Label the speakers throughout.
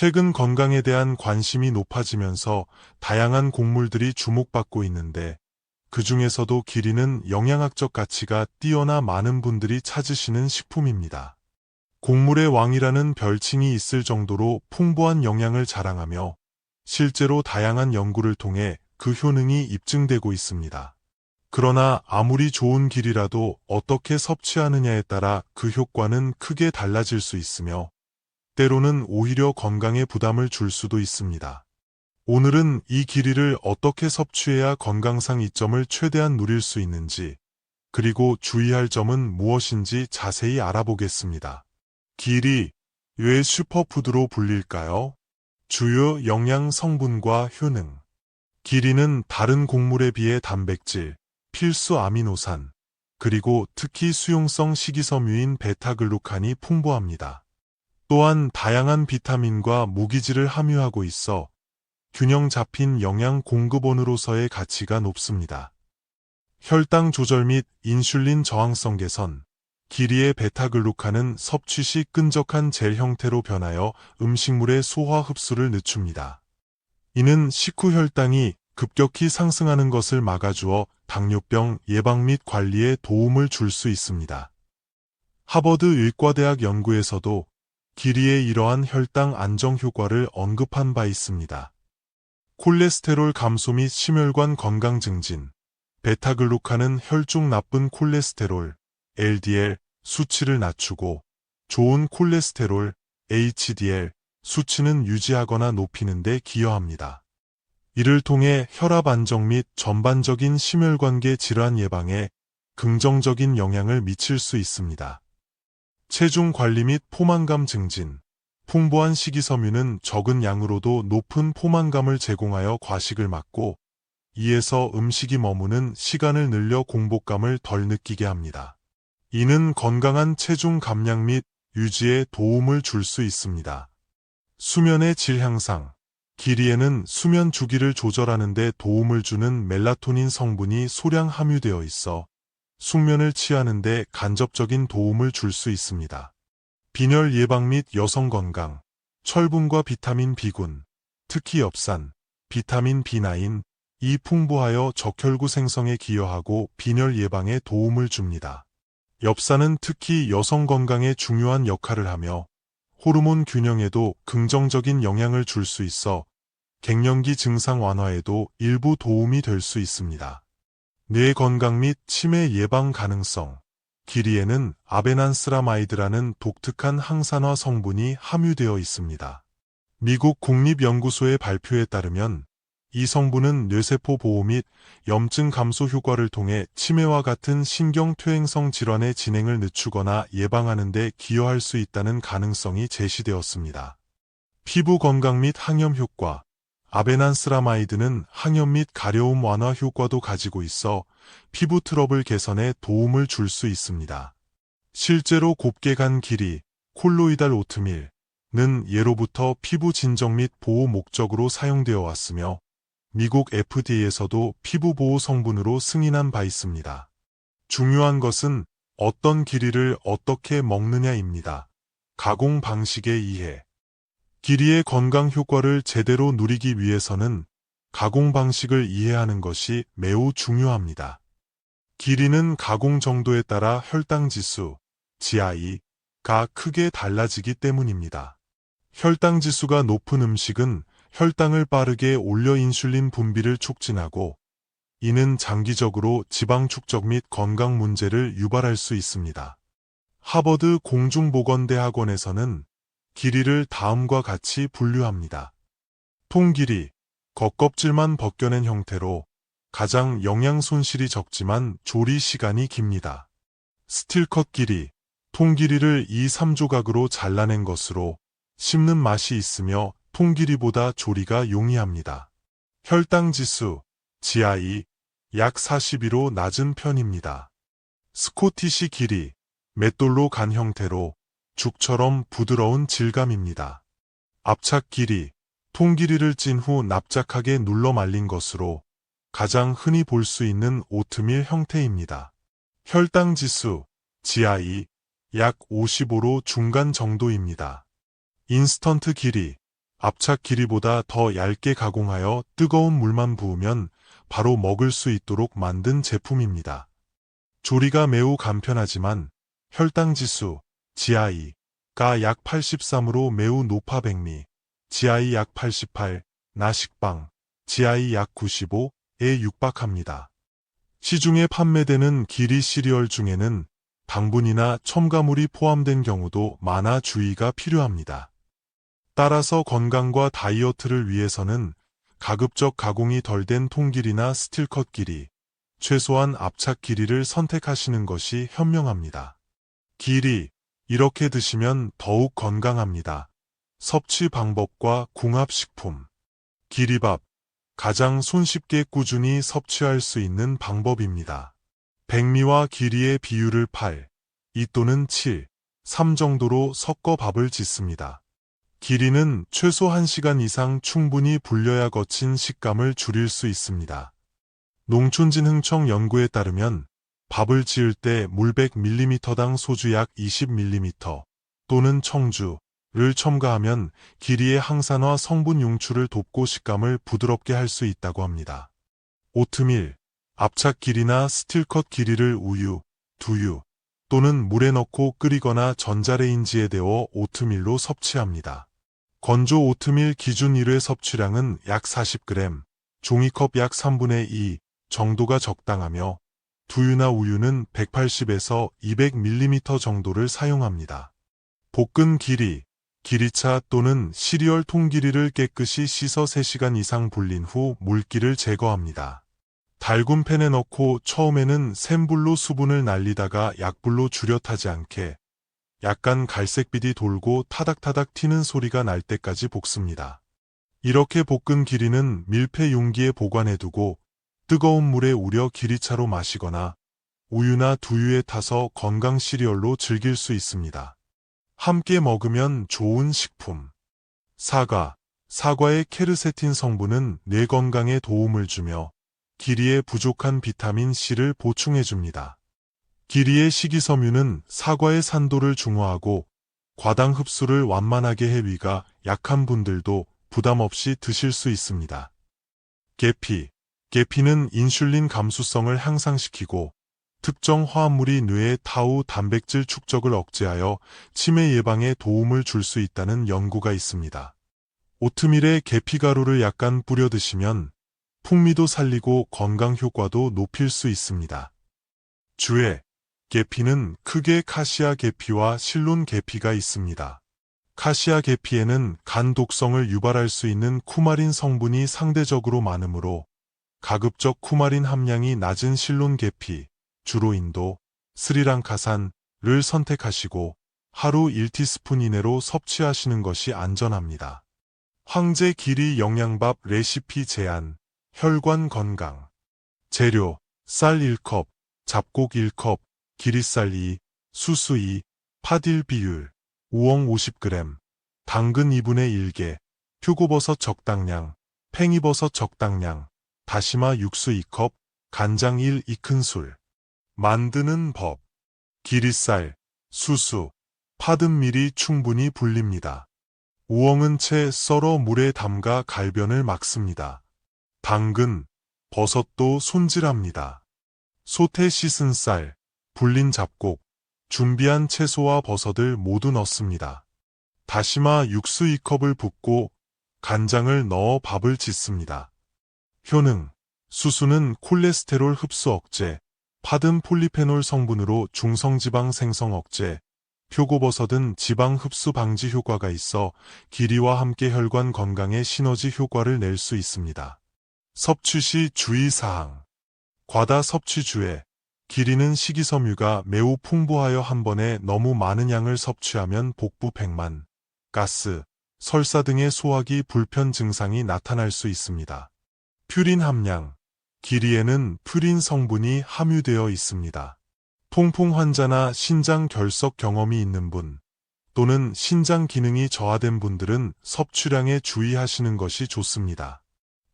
Speaker 1: 최근 건강에 대한 관심이 높아지면서 다양한 곡물들이 주목받고 있는데 그 중에서도 기리는 영양학적 가치가 뛰어나 많은 분들이 찾으시는 식품입니다. 곡물의 왕이라는 별칭이 있을 정도로 풍부한 영양을 자랑하며 실제로 다양한 연구를 통해 그 효능이 입증되고 있습니다. 그러나 아무리 좋은 길이라도 어떻게 섭취하느냐에 따라 그 효과는 크게 달라질 수 있으며 때로는 오히려 건강에 부담을 줄 수도 있습니다. 오늘은 이 길이를 어떻게 섭취해야 건강상 이점을 최대한 누릴 수 있는지, 그리고 주의할 점은 무엇인지 자세히 알아보겠습니다. 길이, 왜 슈퍼푸드로 불릴까요? 주요 영양 성분과 효능. 길이는 다른 곡물에 비해 단백질, 필수 아미노산, 그리고 특히 수용성 식이섬유인 베타글루칸이 풍부합니다. 또한 다양한 비타민과 무기질을 함유하고 있어 균형 잡힌 영양 공급원으로서의 가치가 높습니다. 혈당 조절 및 인슐린 저항성 개선, 길이의 베타글루칸은 섭취 시 끈적한 젤 형태로 변하여 음식물의 소화 흡수를 늦춥니다. 이는 식후 혈당이 급격히 상승하는 것을 막아주어 당뇨병 예방 및 관리에 도움을 줄 수 있습니다. 하버드 의과대학 연구에서도 길이의 이러한 혈당 안정 효과를 언급한 바 있습니다. 콜레스테롤 감소 및 심혈관 건강 증진, 베타글루칸은 혈중 나쁜 콜레스테롤, LDL 수치를 낮추고 좋은 콜레스테롤, HDL 수치는 유지하거나 높이는 데 기여합니다. 이를 통해 혈압 안정 및 전반적인 심혈관계 질환 예방에 긍정적인 영향을 미칠 수 있습니다. 체중 관리 및 포만감 증진 풍부한 식이섬유는 적은 양으로도 높은 포만감을 제공하여 과식을 막고 이에서 음식이 머무는 시간을 늘려 공복감을 덜 느끼게 합니다. 이는 건강한 체중 감량 및 유지에 도움을 줄 수 있습니다. 수면의 질 향상 길이에는 수면 주기를 조절하는 데 도움을 주는 멜라토닌 성분이 소량 함유되어 있어 숙면을 취하는 데 간접적인 도움을 줄 수 있습니다. 빈혈 예방 및 여성 건강, 철분과 비타민 B군, 특히 엽산, 비타민 B9, 이 풍부하여 적혈구 생성에 기여하고 빈혈 예방에 도움을 줍니다. 엽산은 특히 여성 건강에 중요한 역할을 하며 호르몬 균형에도 긍정적인 영향을 줄 수 있어 갱년기 증상 완화에도 일부 도움이 될 수 있습니다. 뇌 건강 및 치매 예방 가능성 길이에는 아베난스라마이드라는 독특한 항산화 성분이 함유되어 있습니다. 미국 국립연구소의 발표에 따르면 이 성분은 뇌세포 보호 및 염증 감소 효과를 통해 치매와 같은 신경퇴행성 질환의 진행을 늦추거나 예방하는 데 기여할 수 있다는 가능성이 제시되었습니다. 피부 건강 및 항염 효과 아베난스라마이드는 항염 및 가려움 완화 효과도 가지고 있어 피부 트러블 개선에 도움을 줄 수 있습니다. 실제로 곱게 간 길이 콜로이달 오트밀 는 예로부터 피부 진정 및 보호 목적으로 사용되어 왔으며 미국 FDA에서도 피부 보호 성분으로 승인한 바 있습니다. 중요한 것은 어떤 길이를 어떻게 먹느냐입니다. 가공 방식의 이해 길이의 건강 효과를 제대로 누리기 위해서는 가공 방식을 이해하는 것이 매우 중요합니다. 길이는 가공 정도에 따라 혈당 지수, GI가 크게 달라지기 때문입니다. 혈당 지수가 높은 음식은 혈당을 빠르게 올려 인슐린 분비를 촉진하고 이는 장기적으로 지방 축적 및 건강 문제를 유발할 수 있습니다. 하버드 공중보건대학원에서는 길이를 다음과 같이 분류합니다. 통길이, 겉껍질만 벗겨낸 형태로 가장 영양 손실이 적지만 조리 시간이 깁니다. 스틸컷 길이, 통길이를 2, 3조각으로 잘라낸 것으로 씹는 맛이 있으며 통길이보다 조리가 용이합니다. 혈당 지수, GI, 약 42로 낮은 편입니다. 스코티시 길이, 맷돌로 간 형태로 죽처럼 부드러운 질감입니다. 압착 길이, 통 길이를 찐 후 납작하게 눌러 말린 것으로 가장 흔히 볼 수 있는 오트밀 형태입니다. 혈당 지수, GI, 약 55로 중간 정도입니다. 인스턴트 길이, 압착 길이보다 더 얇게 가공하여 뜨거운 물만 부으면 바로 먹을 수 있도록 만든 제품입니다. 조리가 매우 간편하지만 혈당 지수 GI가 약 83으로 매우 높아 백미, GI 약 88, 나식빵, GI 약 95에 육박합니다. 시중에 판매되는 기리 시리얼 중에는 당분이나 첨가물이 포함된 경우도 많아 주의가 필요합니다. 따라서 건강과 다이어트를 위해서는 가급적 가공이 덜 된 통길이나 스틸컷 길이, 최소한 압착 길이를 선택하시는 것이 현명합니다. 길이, 이렇게 드시면 더욱 건강합니다. 섭취 방법과 궁합식품. 기리밥, 가장 손쉽게 꾸준히 섭취할 수 있는 방법입니다. 백미와 기리의 비율을 8, 2 또는 7, 3 정도로 섞어 밥을 짓습니다. 기리는 최소 1시간 이상 충분히 불려야 거친 식감을 줄일 수 있습니다. 농촌진흥청 연구에 따르면 밥을 지을 때 물 100ml당 소주 약 20ml 또는 청주를 첨가하면 기리의 항산화 성분 용출을 돕고 식감을 부드럽게 할 수 있다고 합니다. 오트밀, 압착 길이나 스틸컷 길이를 우유, 두유 또는 물에 넣고 끓이거나 전자레인지에 데워 오트밀로 섭취합니다. 건조 오트밀 기준 1회 섭취량은 약 40g, 종이컵 약 3분의 2 정도가 적당하며 두유나 우유는 180에서 200ml 정도를 사용합니다. 볶은 길이, 기리차 또는 시리얼 통기리를 깨끗이 씻어 3시간 이상 불린 후 물기를 제거합니다. 달군 팬에 넣고 처음에는 센 불로 수분을 날리다가 약불로 줄여 타지 않게 약간 갈색빛이 돌고 타닥타닥 튀는 소리가 날 때까지 볶습니다. 이렇게 볶은 기리는 밀폐 용기에 보관해두고 뜨거운 물에 우려 기리차로 마시거나 우유나 두유에 타서 건강 시리얼로 즐길 수 있습니다. 함께 먹으면 좋은 식품. 사과. 사과의 케르세틴 성분은 뇌 건강에 도움을 주며 기리에 부족한 비타민 C를 보충해줍니다. 기리의 식이섬유는 사과의 산도를 중화하고 과당 흡수를 완만하게 해 위가 약한 분들도 부담 없이 드실 수 있습니다. 계피. 계피는 인슐린 감수성을 향상시키고 특정 화합물이 뇌의 타우 단백질 축적을 억제하여 치매 예방에 도움을 줄 수 있다는 연구가 있습니다. 오트밀에 계피가루를 약간 뿌려 드시면 풍미도 살리고 건강 효과도 높일 수 있습니다. 주에 계피는 크게 카시아 계피와 실론 계피가 있습니다. 카시아 계피에는 간 독성을 유발할 수 있는 쿠마린 성분이 상대적으로 많으므로 가급적 쿠마린 함량이 낮은 실론 계피, 주로 인도, 스리랑카산을 선택하시고 하루 1티스푼 이내로 섭취하시는 것이 안전합니다. 황제 길이 영양밥 레시피 제안 혈관 건강 재료 쌀 1컵, 잡곡 1컵, 기리쌀 2, 수수 2, 파딜 비율 우엉 50g, 당근 2분의 1개, 표고버섯 적당량, 팽이버섯 적당량, 다시마 육수 2컵, 간장 1 2큰술. 만드는 법. 기리쌀, 수수, 파든밀이 충분히 불립니다. 우엉은 채 썰어 물에 담가 갈변을 막습니다. 당근, 버섯도 손질합니다. 소태 씻은 쌀, 불린 잡곡, 준비한 채소와 버섯을 모두 넣습니다. 다시마 육수 2컵을 붓고 간장을 넣어 밥을 짓습니다. 효능, 수수는 콜레스테롤 흡수 억제, 파든 폴리페놀 성분으로 중성지방 생성 억제, 표고버섯은 지방 흡수 방지 효과가 있어 길이와 함께 혈관 건강에 시너지 효과를 낼 수 있습니다. 섭취 시 주의사항 과다 섭취 주에 길이는 식이섬유가 매우 풍부하여 한 번에 너무 많은 양을 섭취하면 복부 백만, 가스, 설사 등의 소화기 불편 증상이 나타날 수 있습니다. 퓨린 함량 길이에는 퓨린 성분이 함유되어 있습니다. 통풍 환자나 신장 결석 경험이 있는 분 또는 신장 기능이 저하된 분들은 섭취량에 주의하시는 것이 좋습니다.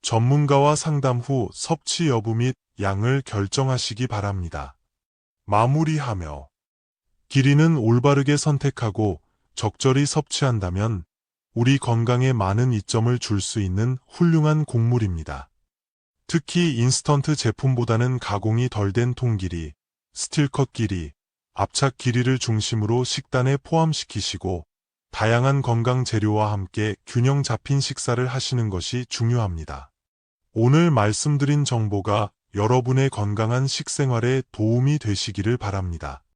Speaker 1: 전문가와 상담 후 섭취 여부 및 양을 결정하시기 바랍니다. 마무리하며 길이는 올바르게 선택하고 적절히 섭취한다면 우리 건강에 많은 이점을 줄 수 있는 훌륭한 곡물입니다. 특히 인스턴트 제품보다는 가공이 덜 된 통길이, 스틸컷 길이, 압착 길이를 중심으로 식단에 포함시키시고 다양한 건강 재료와 함께 균형 잡힌 식사를 하시는 것이 중요합니다. 오늘 말씀드린 정보가 여러분의 건강한 식생활에 도움이 되시기를 바랍니다.